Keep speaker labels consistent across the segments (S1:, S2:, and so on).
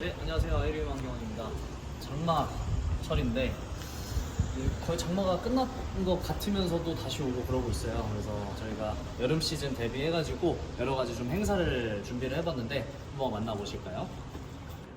S1: 네, 안녕하세요. 에리움 안경원입니다. 장마철인데 이 거의 장마가 끝난 것 같으면서도 다시 오고 그러고 있어요. 그래서 저희가 여름 시즌 대비해가지고 여러 가지 좀 행사를 준비를 해봤는데 한번 만나보실까요?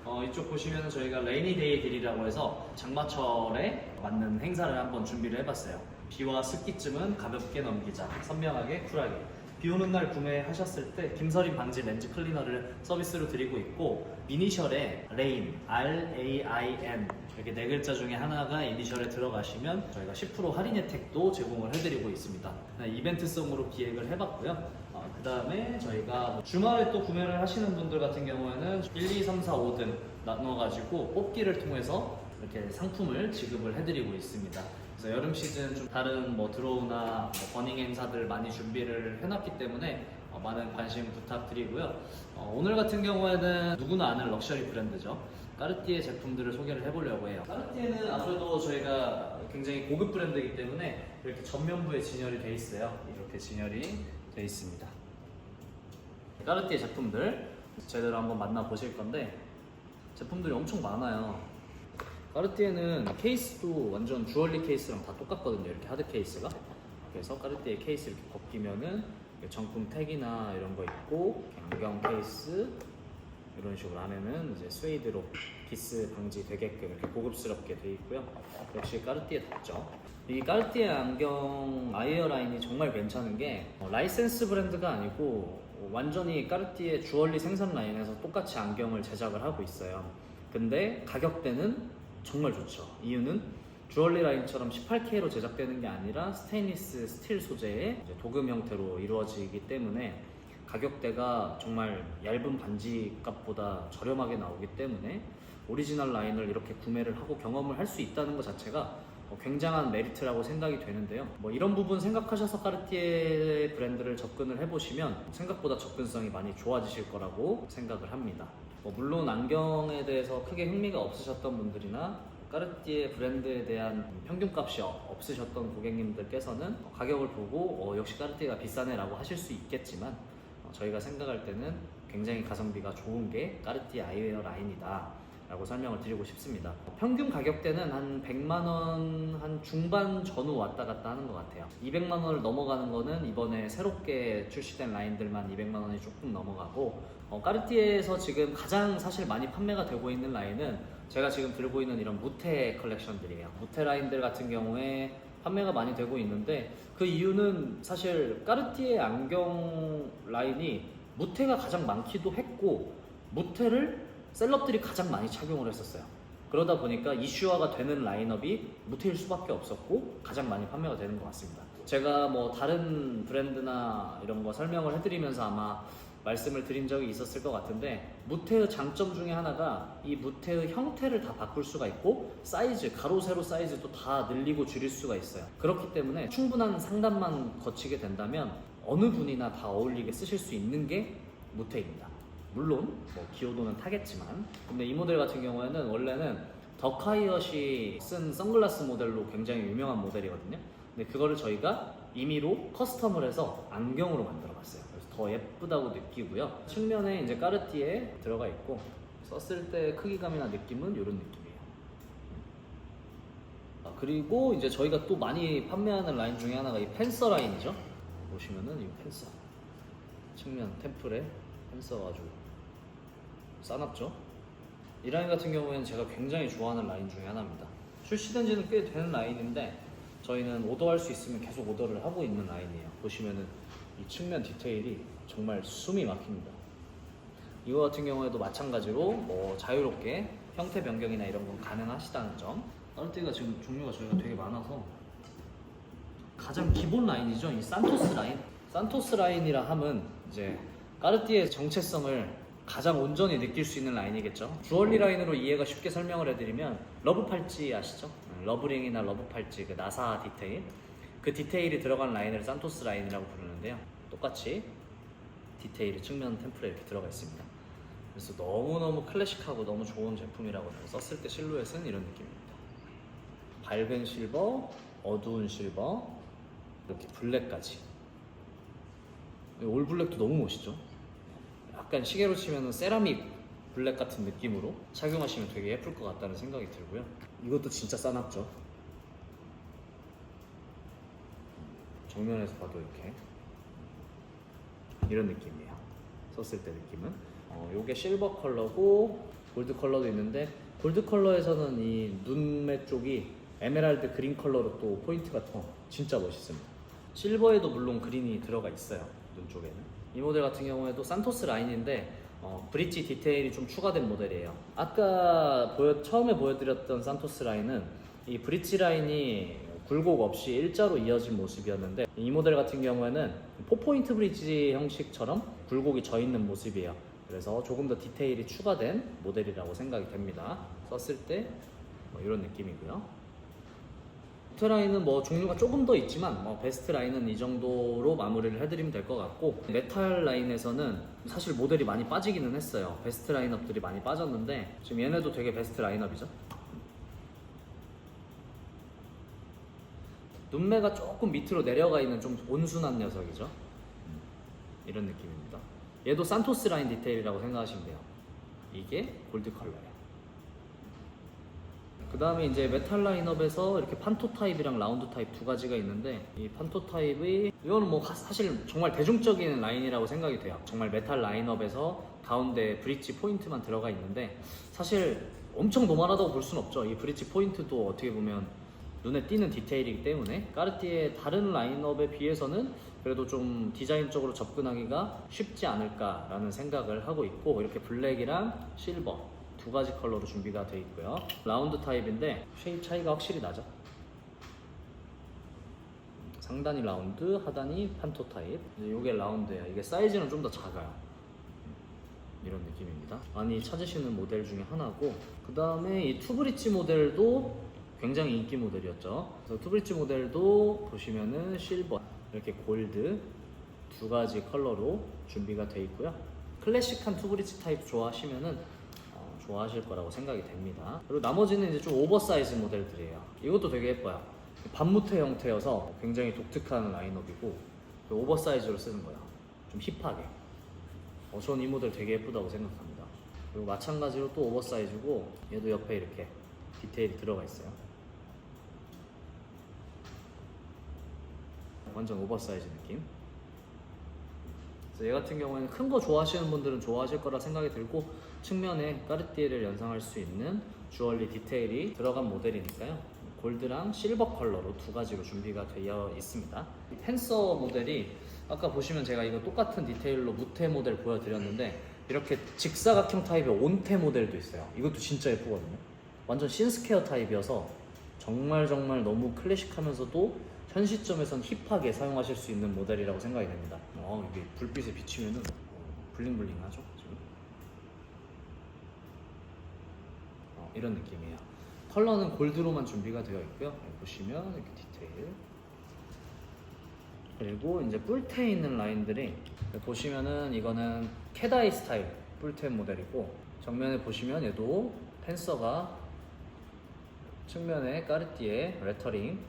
S1: 어, 이쪽 보시면 저희가 레이니데이 딜이라고 해서 장마철에 맞는 행사를 한번 준비를 해봤어요. 비와 습기쯤은 가볍게 넘기자, 선명하게 쿨하게. 비 오는 날 구매하셨을 때 김서림 방지 렌즈 클리너를 서비스로 드리고 있고 이니셜에 레인, R-A-I-N 이렇게 네 글자 중에 하나가 이니셜에 들어가시면 저희가 10% 할인 혜택도 제공을 해드리고 있습니다. 네, 이벤트성으로 기획을 해봤고요. 그 다음에 저희가 뭐 주말에 또 구매를 하시는 분들 같은 경우에는 1, 2, 3, 4, 5등 나눠가지고 뽑기를 통해서 이렇게 상품을 지급을 해드리고 있습니다. 그래서 여름 시즌 좀 다른 뭐 드로우나 뭐 버닝 행사들 많이 준비를 해놨기 때문에 어, 많은 관심 부탁드리고요. 어, 오늘 같은 경우에는 누구나 아는 럭셔리 브랜드죠. 까르띠에 제품들을 소개를 해보려고 해요. 까르띠에는 아무래도 저희가 굉장히 고급 브랜드이기 때문에 이렇게 전면부에 진열이 돼 있어요. 이렇게 진열이 돼 있습니다. 까르띠에 제품들 제대로 한번 만나보실 건데 제품들이 엄청 많아요. 까르띠에는 케이스도 완전 주얼리 케이스랑 다 똑같거든요. 이렇게 하드 케이스가. 그래서 까르띠에 케이스 이렇게 벗기면은 정품 택이나 이런 거 있고 안경 케이스 이런 식으로 안에는 이제 스웨이드로 기스 방지 되게끔 이렇게 고급스럽게 돼 있고요. 역시 까르띠에 답죠. 이 까르띠에 안경 아이어 라인이 정말 괜찮은 게 어, 라이센스 브랜드가 아니고 어, 완전히 까르띠에 주얼리 생산 라인에서 똑같이 안경을 제작을 하고 있어요. 근데 가격대는 정말 좋죠. 이유는 주얼리 라인처럼 18K로 제작되는 게 아니라 스테인리스 스틸 소재의 도금 형태로 이루어지기 때문에 가격대가 정말 얇은 반지 값보다 저렴하게 나오기 때문에 오리지널 라인을 이렇게 구매를 하고 경험을 할 수 있다는 것 자체가 어, 굉장한 메리트라고 생각이 되는데요. 뭐 이런 부분 생각하셔서 까르띠에 브랜드를 접근을 해보시면 생각보다 접근성이 많이 좋아지실 거라고 생각을 합니다. 뭐 물론 안경에 대해서 크게 흥미가 없으셨던 분들이나 까르띠에 브랜드에 대한 평균값이 어- 없으셨던 고객님들께서는 가격을 보고 어, 역시 까르띠에가 비싸네라고 하실 수 있겠지만 어, 저희가 생각할 때는 굉장히 가성비가 좋은 게 까르띠에 아이웨어 라인이다. 라고 설명을 드리고 싶습니다. 평균 가격대는 한 100만 원 한 중반 전후 왔다 갔다 하는 것 같아요. 200만 원을 넘어가는 거는 이번에 새롭게 출시된 라인들만 200만 원이 조금 넘어가고 어, 까르띠에에서 지금 가장 사실 많이 판매가 되고 있는 라인은 제가 지금 들고 있는 이런 무테 컬렉션들이에요. 무테 라인들 같은 경우에 판매가 많이 되고 있는데 그 이유는 사실 까르띠에 안경 라인이 무테가 가장 많기도 했고 무테를 셀럽들이 가장 많이 착용을 했었어요. 그러다 보니까 이슈화가 되는 라인업이 무테일 수밖에 없었고 가장 많이 판매가 되는 것 같습니다. 제가 뭐 다른 브랜드나 이런 거 설명을 해드리면서 아마 말씀을 드린 적이 있었을 것 같은데 무테의 장점 중에 하나가 이 무테의 형태를 다 바꿀 수가 있고 사이즈 가로 세로 사이즈도 다 늘리고 줄일 수가 있어요. 그렇기 때문에 충분한 상담만 거치게 된다면 어느 분이나 다 어울리게 쓰실 수 있는 게 무테입니다. 물론 뭐 기호도는 타겠지만. 근데 이 모델 같은 경우에는 원래는 더카이엇이 쓴 선글라스 모델로 굉장히 유명한 모델이거든요. 근데 그거를 저희가 임의로 커스텀을 해서 안경으로 만들어 봤어요. 그래서 더 예쁘다고 느끼고요. 측면에 이제 까르띠에 들어가 있고 썼을 때 크기감이나 느낌은 이런 느낌이에요. 아, 그리고 이제 저희가 또 많이 판매하는 라인 중에 하나가 이 펜서 라인이죠. 보시면은 이 펜서. 측면 템플에 펜서가 아주 싸납죠? 이 라인 같은 경우에는 제가 굉장히 좋아하는 라인 중에 하나입니다. 출시된 지는 꽤 되는 라인인데 저희는 오더할 수 있으면 계속 오더를 하고 있는 라인이에요. 보시면은 이 측면 디테일이 정말 숨이 막힙니다. 이거 같은 경우에도 마찬가지로 뭐 자유롭게 형태 변경이나 이런 건 가능하시다는 점. 까르띠가 지금 종류가 저희가 되게 많아서 가장 기본 라인이죠. 이 산토스 라인. 산토스 라인이라 함은 이제 까르띠의 정체성을 가장 온전히 느낄 수 있는 라인이겠죠. 주얼리 라인으로 이해가 쉽게 설명을 해드리면 러브 팔찌 아시죠? 음, 러브링이나 러브 팔찌 그 나사 디테일 그 디테일이 들어간 라인을 산토스 라인이라고 부르는데요. 똑같이 디테일이 측면 템플에 이렇게 들어가 있습니다. 그래서 너무너무 클래식하고 너무 좋은 제품이라고 썼을 때 실루엣은 이런 느낌입니다. 밝은 실버, 어두운 실버, 이렇게 블랙까지. 올 블랙도 너무 멋있죠? 약간 시계로 치면 세라믹 블랙 같은 느낌으로 착용하시면 되게 예쁠 것 같다는 생각이 들고요. 이것도 진짜 싸납죠. 정면에서 봐도 이렇게 이런 느낌이에요. 썼을 때 느낌은. 어, 요게 실버 컬러고 골드 컬러도 있는데 골드 컬러에서는 이 눈매 쪽이 에메랄드 그린 컬러로 또 포인트가 더 진짜 멋있습니다. 실버에도 물론 그린이 들어가 있어요. 눈 쪽에는. 이 모델 같은 경우에도 산토스 라인인데 어, 브릿지 디테일이 좀 추가된 모델이에요. 아까 보여, 처음에 보여드렸던 산토스 라인은 이 브릿지 라인이 굴곡 없이 일자로 이어진 모습이었는데 이 모델 같은 경우에는 포포인트 브릿지 형식처럼 굴곡이 져 있는 모습이에요. 그래서 조금 더 디테일이 추가된 모델이라고 생각이 됩니다. 썼을 때 뭐 이런 느낌이고요. 베스트 라인은 뭐 종류가 조금 더 있지만 뭐 베스트 라인은 이 정도로 마무리를 해드리면 될 것 같고 메탈 라인에서는 사실 모델이 많이 빠지기는 했어요. 베스트 라인업들이 많이 빠졌는데 지금 얘네도 되게 베스트 라인업이죠? 눈매가 조금 밑으로 내려가 있는 좀 온순한 녀석이죠? 음, 이런 느낌입니다. 얘도 산토스 라인 디테일이라고 생각하시면 돼요. 이게 골드 컬러예요 그 다음에 이제 메탈 라인업에서 이렇게 판토 타입이랑 라운드 타입 두 가지가 있는데 이 판토 타입이 이거는 뭐 가- 사실 정말 대중적인 라인이라고 생각이 돼요. 정말 메탈 라인업에서 가운데 브릿지 포인트만 들어가 있는데 사실 엄청 노멀하다고 볼 수는 없죠. 이 브릿지 포인트도 어떻게 보면 눈에 띄는 디테일이기 때문에 까르띠에 다른 라인업에 비해서는 그래도 좀 디자인적으로 접근하기가 쉽지 않을까라는 생각을 하고 있고 이렇게 블랙이랑 실버 두 가지 컬러로 준비가 되어 있고요. 라운드 타입인데 쉐입 차이가 확실히 나죠. 상단이 라운드, 하단이 판토 타입. 이게 라운드예요. 이게 사이즈는 좀 더 작아요. 이런 느낌입니다. 많이 찾으시는 모델 중에 하나고 그 다음에 이 투브리치 모델도 굉장히 인기 모델이었죠. 그래서 투브리치 모델도 보시면은 실버 이렇게 골드 두 가지 컬러로 준비가 되어 있고요. 클래식한 투브리치 타입 좋아하시면은 어, 좋아하실 거라고 생각이 됩니다. 그리고 나머지는 이제 좀 오버사이즈 모델들이에요. 이것도 되게 예뻐요. 반무태 형태여서 굉장히 독특한 라인업이고 오버사이즈로 쓰는 거야. 좀 힙하게. 어, 전이 모델 되게 예쁘다고 생각합니다. 그리고 마찬가지로 또 오버사이즈고 얘도 옆에 이렇게 디테일이 들어가 있어요. 완전 오버사이즈 느낌. 얘 같은 경우에는 큰 거 좋아하시는 분들은 좋아하실 거라 생각이 들고 측면에 까르띠에를 연상할 수 있는 주얼리 디테일이 들어간 모델이니까요. 골드랑 실버 컬러로 두 가지로 준비가 되어 있습니다. 이 펜서 모델이 아까 보시면 제가 이거 똑같은 디테일로 무태 모델 보여드렸는데 이렇게 직사각형 타입의 온태 모델도 있어요. 이것도 진짜 예쁘거든요. 완전 신스퀘어 타입이어서 정말 정말 너무 클래식하면서도 현 시점에선 힙하게 사용하실 수 있는 모델이라고 생각이 됩니다. 어, 이게 불빛에 비치면은 블링블링하죠 지금. 어, 이런 느낌이에요. 컬러는 골드로만 준비가 되어 있고요. 보시면 이렇게 디테일. 그리고 이제 뿔테 있는 라인들이 보시면은 이거는 캐다이 스타일 뿔테 모델이고 정면에 보시면 얘도 펜서가 측면에 까르띠에 레터링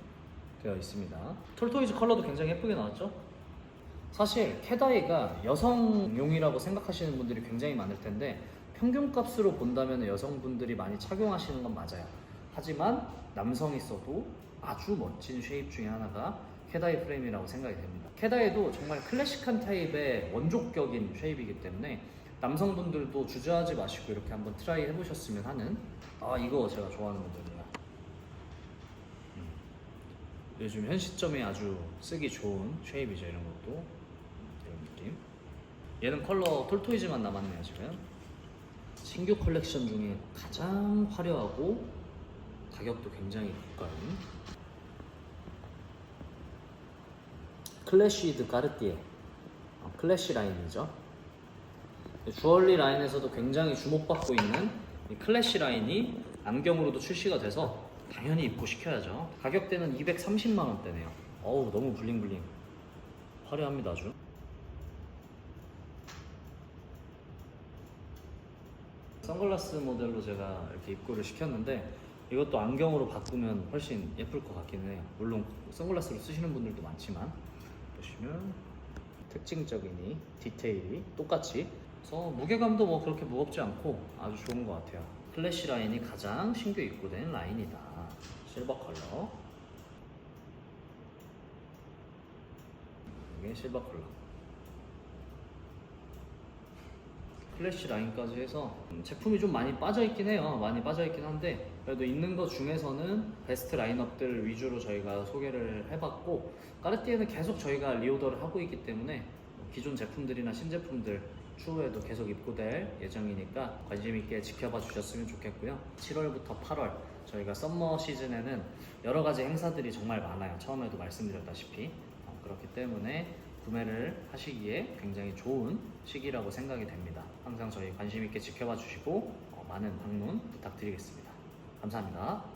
S1: 되어 있습니다. 톨토이즈 컬러도 굉장히 예쁘게 나왔죠? 사실 캐다이가 여성용이라고 생각하시는 분들이 굉장히 많을 텐데 평균값으로 본다면 여성분들이 많이 착용하시는 건 맞아요. 하지만 남성이 써도 아주 멋진 쉐입 중에 하나가 캐다이 프레임이라고 생각이 됩니다. 캐다이도 정말 클래식한 타입의 원족격인 쉐입이기 때문에 남성분들도 주저하지 마시고 이렇게 한번 트라이 해보셨으면 하는 아 이거 제가 좋아하는 모델입니다. 요즘 현 시점에 아주 쓰기 좋은 쉐입이죠 이런 것도 이런 느낌 얘는 컬러 톨토이즈만 남았네요 지금 신규 컬렉션 중에 가장 화려하고 가격도 굉장히 고가인 클래시드 까르띠에 어, 클래시 라인이죠 주얼리 라인에서도 굉장히 주목받고 있는 이 클래시 라인이 안경으로도 출시가 돼서 당연히 입고 시켜야죠. 가격대는 230만 원대네요. 어우 너무 블링블링. 화려합니다 아주. 선글라스 모델로 제가 이렇게 입고를 시켰는데 이것도 안경으로 바꾸면 훨씬 예쁠 것 같긴 해요. 물론 선글라스로 쓰시는 분들도 많지만 보시면 특징적인 이 디테일이 똑같이 그래서 무게감도 뭐 그렇게 무겁지 않고 아주 좋은 것 같아요. 클래시 라인이 가장 신규 입고된 라인이다. 실버 컬러. 이게 실버 컬러. 클래시 라인까지 해서 음, 제품이 좀 많이 빠져있긴 해요. 많이 빠져있긴 한데 그래도 있는 것 중에서는 베스트 라인업들 위주로 저희가 소개를 해봤고 까르띠에는 계속 저희가 리오더를 하고 있기 때문에 뭐 기존 제품들이나 신제품들 추후에도 계속 입고될 예정이니까 관심 있게 지켜봐 주셨으면 좋겠고요. 7월부터 8월 저희가 썸머 시즌에는 여러 가지 행사들이 정말 많아요. 처음에도 말씀드렸다시피 어, 그렇기 때문에 구매를 하시기에 굉장히 좋은 시기라고 생각이 됩니다. 항상 저희 관심 있게 지켜봐 주시고 어, 많은 방문 부탁드리겠습니다. 감사합니다.